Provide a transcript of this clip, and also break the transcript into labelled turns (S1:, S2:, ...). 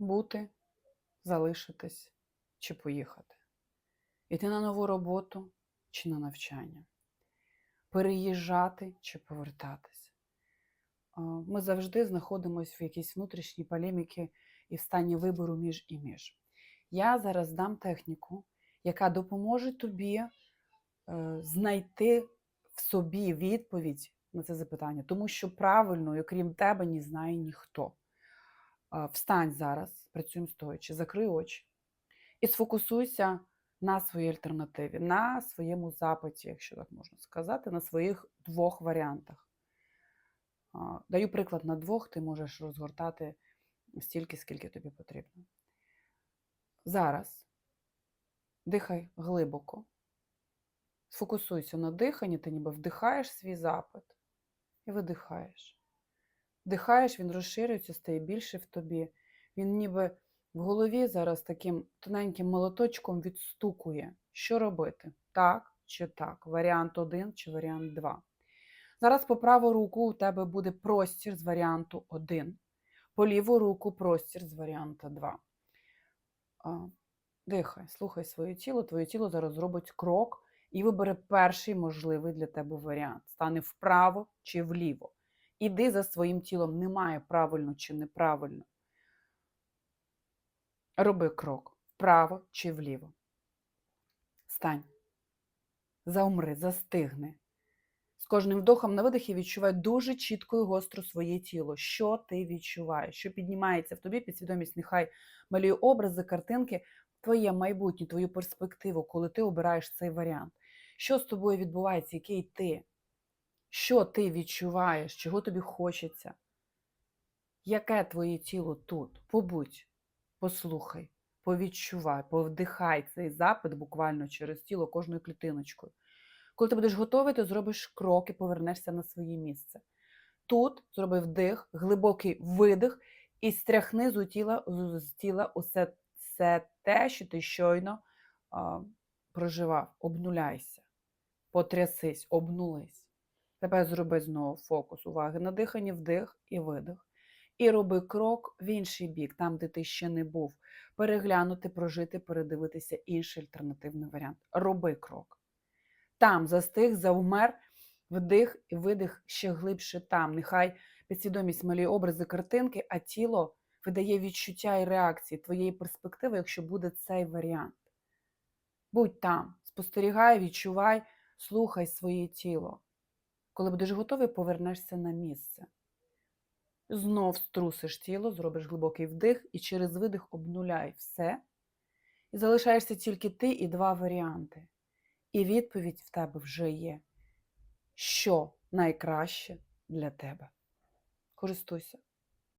S1: бути, залишитись чи поїхати. Іти на нову роботу чи на навчання, переїжджати чи повертатись. Ми завжди знаходимося в якійсь внутрішній полеміки і в стані вибору між і між. Я зараз дам техніку, яка допоможе тобі е, знайти в собі відповідь на це запитання, тому що правильною, крім тебе, не знає ніхто. Встань зараз, працюємо стоячи, закрий очі і сфокусуйся на своїй альтернативі, на своєму запиті, якщо так можна сказати, на своїх двох варіантах. Даю приклад на двох, ти можеш розгортати стільки, скільки тобі потрібно. Зараз дихай глибоко, сфокусуйся на диханні, ти ніби вдихаєш свій запит і видихаєш. Вдихаєш, він розширюється, стає більше в тобі. Він ніби в голові зараз таким тоненьким молоточком відстукує, що робити, так чи так, варіант 1 чи варіант 2. Зараз по праву руку у тебе буде простір з варіанту 1, по ліву руку простір з варіанта 2. Дихай, слухай своє тіло, твоє тіло зараз зробить крок і вибере перший можливий для тебе варіант. Стане вправо чи вліво. Іди за своїм тілом, немає правильно чи неправильно. Роби крок вправо чи вліво. Стань. Заумри, застигни. З кожним вдохом на видихі відчувай дуже чітко і гостро своє тіло. Що ти відчуваєш? Що піднімається в тобі підсвідомість? Нехай малює образи, картинки, твоє майбутнє, твою перспективу, коли ти обираєш цей варіант. Що з тобою відбувається, який ти? Що ти відчуваєш, чого тобі хочеться? Яке твоє тіло тут? Побудь, послухай, повідчувай, повдихай цей запит буквально через тіло кожною клітиночкою. Коли ти будеш готовий, ти зробиш крок і повернешся на своє місце. Тут зроби вдих, глибокий видих і стряхни з тіла, з тіла усе це те, що ти щойно а, проживав. Обнуляйся, потрясись, обнулись. Тепер зроби знову фокус уваги на диханні, вдих і видих. І роби крок в інший бік, там, де ти ще не був. Переглянути, прожити, передивитися інший альтернативний варіант. Роби крок. Там застиг, завмер, вдих і видих ще глибше там. Нехай підсвідомість малює образи картинки, а тіло видає відчуття і реакції твоєї перспективи, якщо буде цей варіант. Будь там, спостерігай, відчувай, слухай своє тіло. Коли будеш готовий, повернешся на місце. Знов струсиш тіло, зробиш глибокий вдих і через видих обнуляй все. І залишаєшся тільки ти і два варіанти. І відповідь в тебе вже є, що найкраще для тебе. Користуйся.